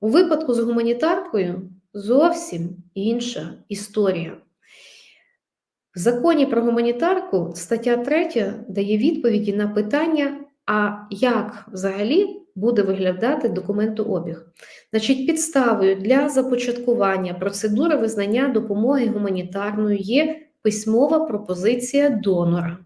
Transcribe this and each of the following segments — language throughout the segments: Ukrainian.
У випадку з гуманітаркою зовсім інша історія. В законі про гуманітарку стаття 3 дає відповіді на питання, а як взагалі буде виглядати документообіг. Значить, підставою для започаткування процедури визнання допомоги гуманітарною є письмова пропозиція донора.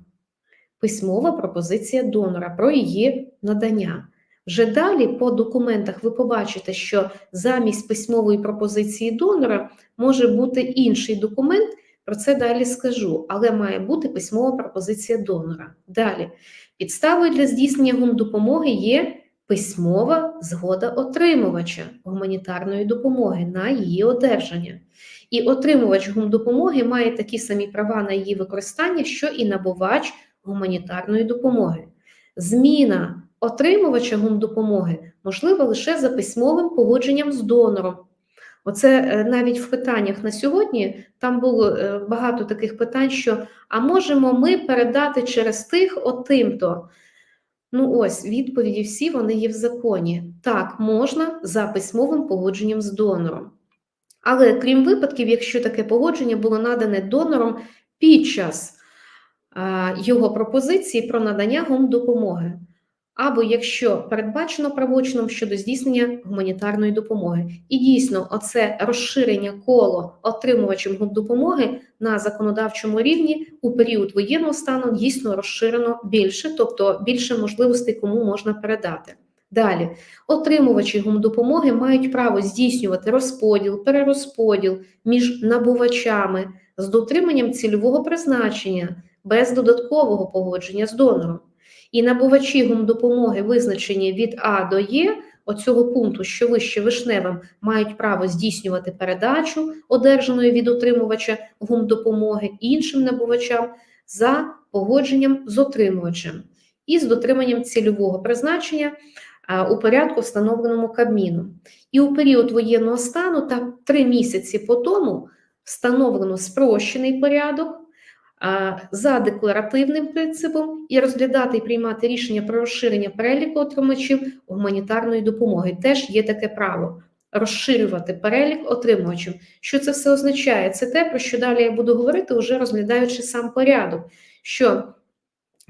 Письмова пропозиція донора про її надання. Вже далі по документах ви побачите, що замість письмової пропозиції донора може бути інший документ. Про це далі скажу, але має бути письмова пропозиція донора. Далі, підставою для здійснення гумдопомоги є письмова згода отримувача гуманітарної допомоги на її одержання. І отримувач гумдопомоги має такі самі права на її використання, що і набувач гуманітарної допомоги. Зміна отримувача гумдопомоги можлива лише за письмовим погодженням з донором. Оце е, навіть в питаннях на сьогодні там було е, багато таких питань, що а можемо ми передати через тих отим-то. Ну, ось відповіді всі вони є в законі. Так, можна за письмовим погодженням з донором. Але крім випадків, якщо таке погодження було надане донором під час його пропозиції про надання гумдопомоги або якщо передбачено правочином щодо здійснення гуманітарної допомоги. І дійсно, оце розширення коло отримувачів допомоги на законодавчому рівні у період воєнного стану дійсно розширено більше, тобто більше можливостей, кому можна передати. Далі, отримувачі гумдопомоги мають право здійснювати розподіл, перерозподіл між набувачами з дотриманням цільового призначення без додаткового погодження з донором. І набувачі гумдопомоги, визначені від А до Є, оцього пункту, що вище вишневим, мають право здійснювати передачу, одержаної від отримувача гумдопомоги іншим набувачам за погодженням з отримувачем і з дотриманням цільового призначення у порядку, встановленому Кабміном. І у період воєнного стану та три місяці по тому встановлено спрощений порядок за декларативним принципом і розглядати і приймати рішення про розширення переліку отримачів гуманітарної допомоги. Теж є таке право розширювати перелік отримувачів. Що це все означає? Це те, про що далі я буду говорити, вже розглядаючи сам порядок. що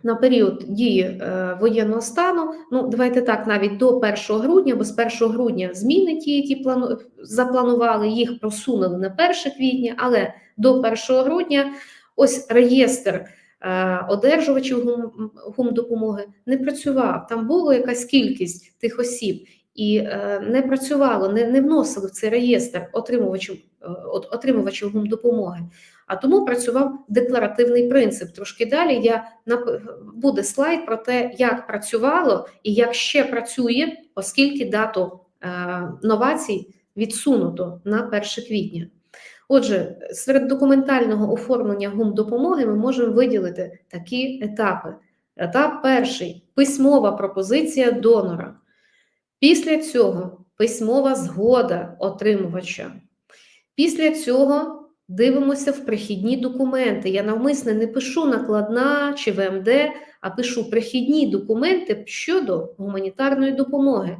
на період дії е, воєнного стану, ну давайте так, навіть до 1 грудня, бо з 1 грудня зміни ті, які плану запланували, їх просунули на 1 квітня, але до 1 грудня Ось реєстр е, одержувачів гум, гумдопомоги не працював. Там була якась кількість тих осіб, і е, не працювало, не не вносили в цей реєстр отримувачів е, отримувачів гумдопомоги. А тому працював декларативний принцип. Трошки далі я буде слайд про те, як працювало і як ще працює, оскільки дату новацій відсунуто на 1 квітня. Отже, серед документального оформлення гумдопомоги ми можемо виділити такі етапи. Етап перший письмова пропозиція донора. Після цього письмова згода отримувача. Після цього дивимося в прихідні документи. Я навмисне не пишу накладна чи ВМД, а пишу прихідні документи щодо гуманітарної допомоги.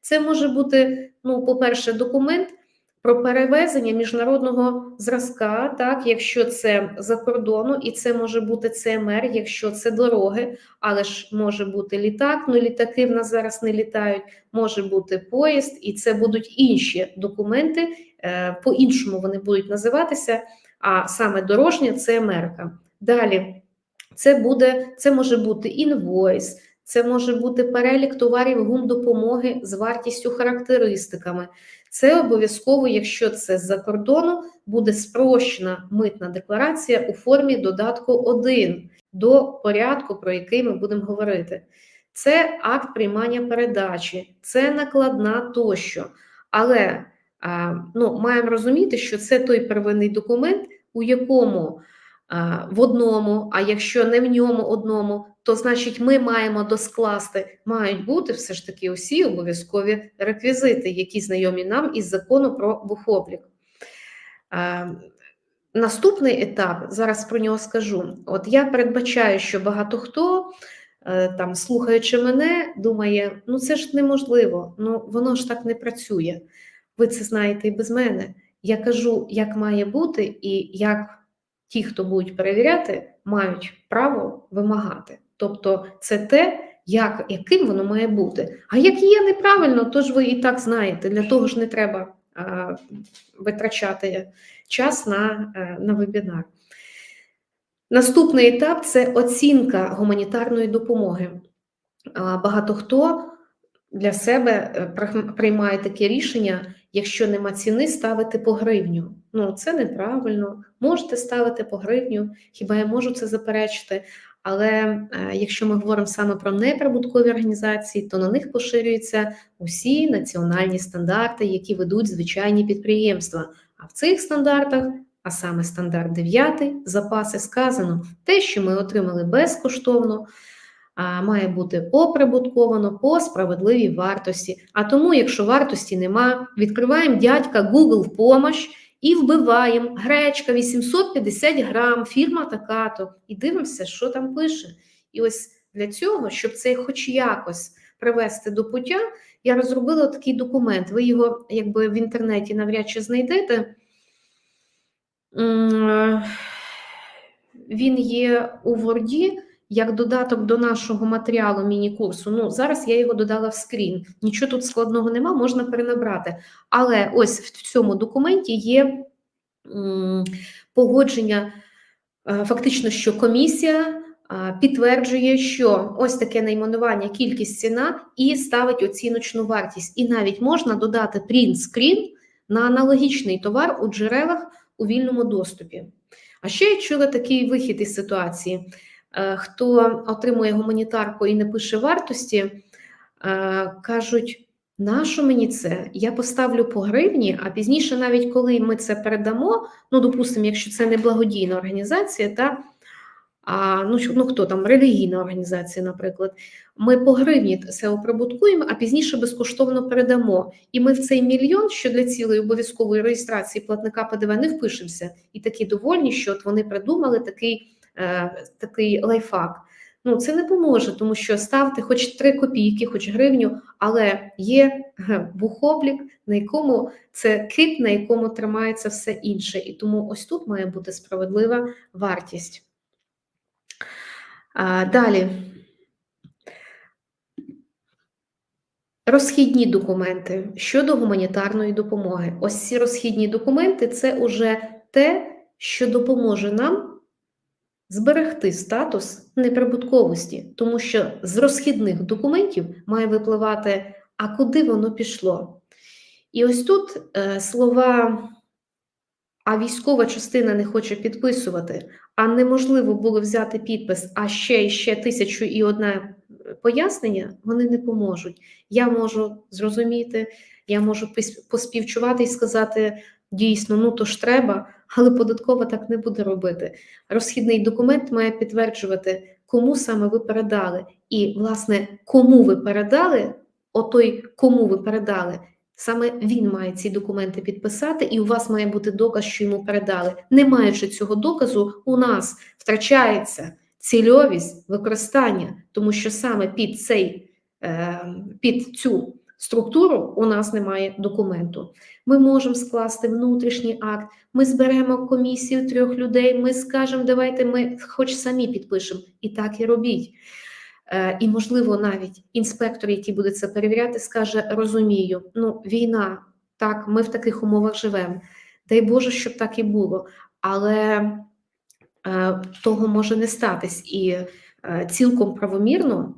Це може бути, ну, по-перше, документ про перевезення міжнародного зразка, так, якщо це за кордону, і це може бути ЦМР, якщо це дороги, але ж може бути літак, ну літаки в нас зараз не літають, може бути поїзд, і це будуть інші документи, е, по-іншому вони будуть називатися, а саме дорожня ЦМР. Далі це буде, це може бути інвойс. Це може бути перелік товарів гумдопомоги з вартістю характеристиками. Це обов'язково, якщо це з-за кордону, буде спрощена митна декларація у формі додатку 1 до порядку, про який ми будемо говорити. Це акт приймання передачі, це накладна тощо. Але ну, маємо розуміти, що це той первинний документ, у якому в одному, а якщо не в ньому одному, то значить ми маємо доскласти, мають бути все ж таки усі обов'язкові реквізити, які знайомі нам із закону про бухоблік. Наступний етап, зараз про нього скажу. От я передбачаю, що багато хто е, там, слухаючи мене, думає: ну це ж неможливо, ну воно ж так не працює. Ви це знаєте і без мене. Я кажу, як має бути, і як ті, хто будуть перевіряти, мають право вимагати. Тобто, це те, як, яким воно має бути. А як є неправильно, то ж ви і так знаєте. Для того ж не треба а, витрачати час на, е, на вебінар. Наступний етап це оцінка гуманітарної допомоги. Багато хто для себе е, приймає таке рішення, якщо нема ціни, ставити по гривню. Ну, це неправильно. Можете ставити по гривню, хіба я можу це заперечити? Але е, якщо ми говоримо саме про неприбуткові організації, то на них поширюються усі національні стандарти, які ведуть звичайні підприємства. А в цих стандартах, а саме стандарт 9, запаси сказано, те, що ми отримали безкоштовно, має бути оприбутковано по справедливій вартості. А тому, якщо вартості нема, відкриваємо дядька Google в помощь і вбиваємо гречка 850 грам, фірма така-то, і дивимося, що там пише. І ось для цього, щоб це хоч якось привести до пуття, я розробила такий документ. Ви його якби в інтернеті навряд чи знайдете. Він є у Word як додаток до нашого матеріалу міні-курсу. Ну, зараз я його додала в скрін. Нічого тут складного нема, можна перенабрати. Але ось в цьому документі є погодження, е, фактично, що комісія підтверджує, що ось таке найменування, кількість ціна і ставить оціночну вартість. І навіть можна додати принт-скрін на аналогічний товар у джерелах у вільному доступі. А ще я чула такий вихід із ситуації. Е, Хто отримує гуманітарку і не пише вартості, е, кажуть, нащо мені це? Я поставлю по гривні, а пізніше, навіть коли ми це передамо, ну, допустимо, якщо це не благодійна організація, та а, ну, ну хто там, релігійна організація, наприклад, ми по гривні це оприбуткуємо, а пізніше безкоштовно передамо. І ми в цей мільйон, що для цілої обов'язкової реєстрації платника ПДВ не впишемося. І такі довольні, що от вони придумали такий, такий лайфхак. Ну, це не поможе, тому що ставте хоч 3 копійки, хоч гривню, але є бухоблік, на якому це кит, на якому тримається все інше. І тому ось тут має бути справедлива вартість. А, далі. Розхідні документи щодо гуманітарної допомоги. Ось ці розхідні документи це уже те, що допоможе нам зберегти статус неприбутковості, тому що з розхідних документів має випливати, а куди воно пішло. І ось тут е, слова, а військова частина не хоче підписувати, а неможливо було взяти підпис, а ще і ще тисячу і одне пояснення, вони не поможуть. Я можу зрозуміти, я можу пос- поспівчувати і сказати дійсно, ну то ж треба, але податкова так не буде робити. Розхідний документ має підтверджувати, кому саме ви передали, і, власне, кому ви передали, отой, кому ви передали. Саме він має ці документи підписати, і у вас має бути доказ, що йому передали. Не маючи цього доказу, у нас втрачається цільовість використання, тому що саме під цей е, під цю структуру у нас немає документу. Ми можемо скласти внутрішній акт, ми зберемо комісію трьох людей, ми скажемо, давайте ми хоч самі підпишемо, і так і робіть. Е, І, можливо, навіть інспектор, який буде це перевіряти, скаже: розумію, ну, війна, так, ми в таких умовах живемо. Дай Боже, щоб так і було. Але е, того може не статись. І е, цілком правомірно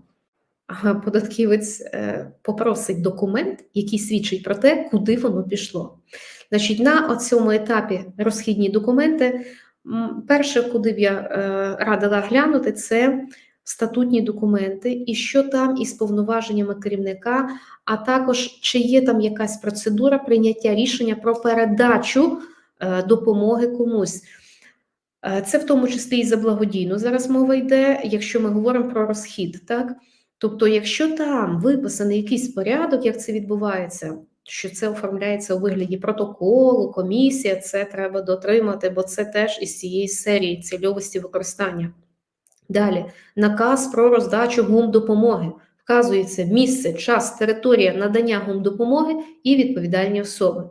податківець е, попросить документ, який свідчить про те, куди воно пішло. Значить, на цьому етапі розхідні документи. Перше, куди б я е, радила глянути, це статутні документи, і що там із повноваженнями керівника, а також чи є там якась процедура прийняття рішення про передачу е, допомоги комусь. Це в тому числі і за благодійну. Зараз мова йде, якщо ми говоримо про розхід, так? Тобто, якщо там виписаний якийсь порядок, як це відбувається, що це оформляється у вигляді протоколу, комісія, це треба дотримати, бо це теж із цієї серії цільовості використання. Далі наказ про роздачу гумдопомоги. Вказується місце, час, територія надання гумдопомоги і відповідальні особи.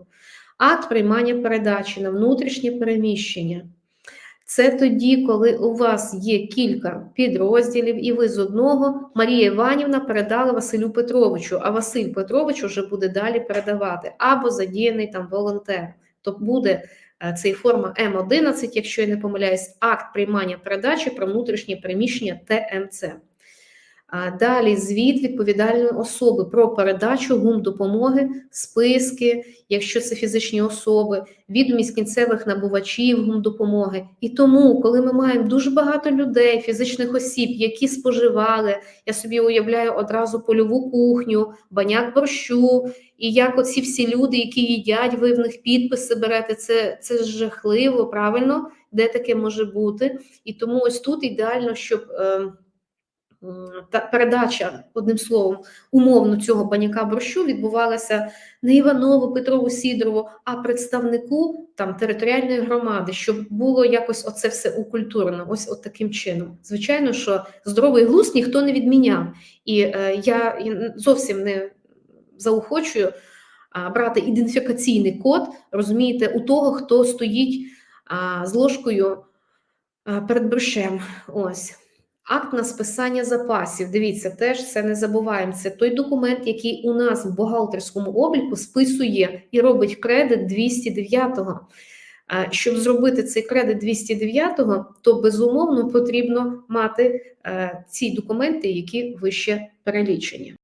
Акт приймання передачі на внутрішнє переміщення. Це тоді, коли у вас є кілька підрозділів, і ви з одного Марія Іванівна передала Василю Петровичу, а Василь Петрович вже буде далі передавати, або задіяний там волонтер. Тобто буде е, цей форма М11, якщо я не помиляюсь, акт приймання передачі про внутрішнє приміщення ТМЦ. Далі звіт відповідальної особи про передачу гумдопомоги, списки, якщо це фізичні особи, відомість кінцевих набувачів гумдопомоги. І тому, коли ми маємо дуже багато людей, фізичних осіб, які споживали, я собі уявляю одразу польову кухню, баняк борщу, і як оці всі люди, які їдять, ви в них підписи берете, це, це жахливо, правильно, де таке може бути. І тому ось тут ідеально, щоб. Е, М, передача, одним словом, умовно цього баняка борщу відбувалася не Іванову, Петрову, Сідорову, а представнику там територіальної громади, щоб було якось оце все укультурно, ось от таким чином. Звичайно, що здоровий глузд ніхто не відміняв, і е, я зовсім не заохочую а, брати ідентифікаційний код, розумієте, у того, хто стоїть а, з ложкою а, перед борщем. Ось. Акт на списання запасів. Дивіться, теж це не забуваємо. Це той документ, який у нас в бухгалтерському обліку списує і робить кредит 209-го. Щоб зробити цей кредит 209-го, то безумовно потрібно мати е, ці документи, які вище перелічені.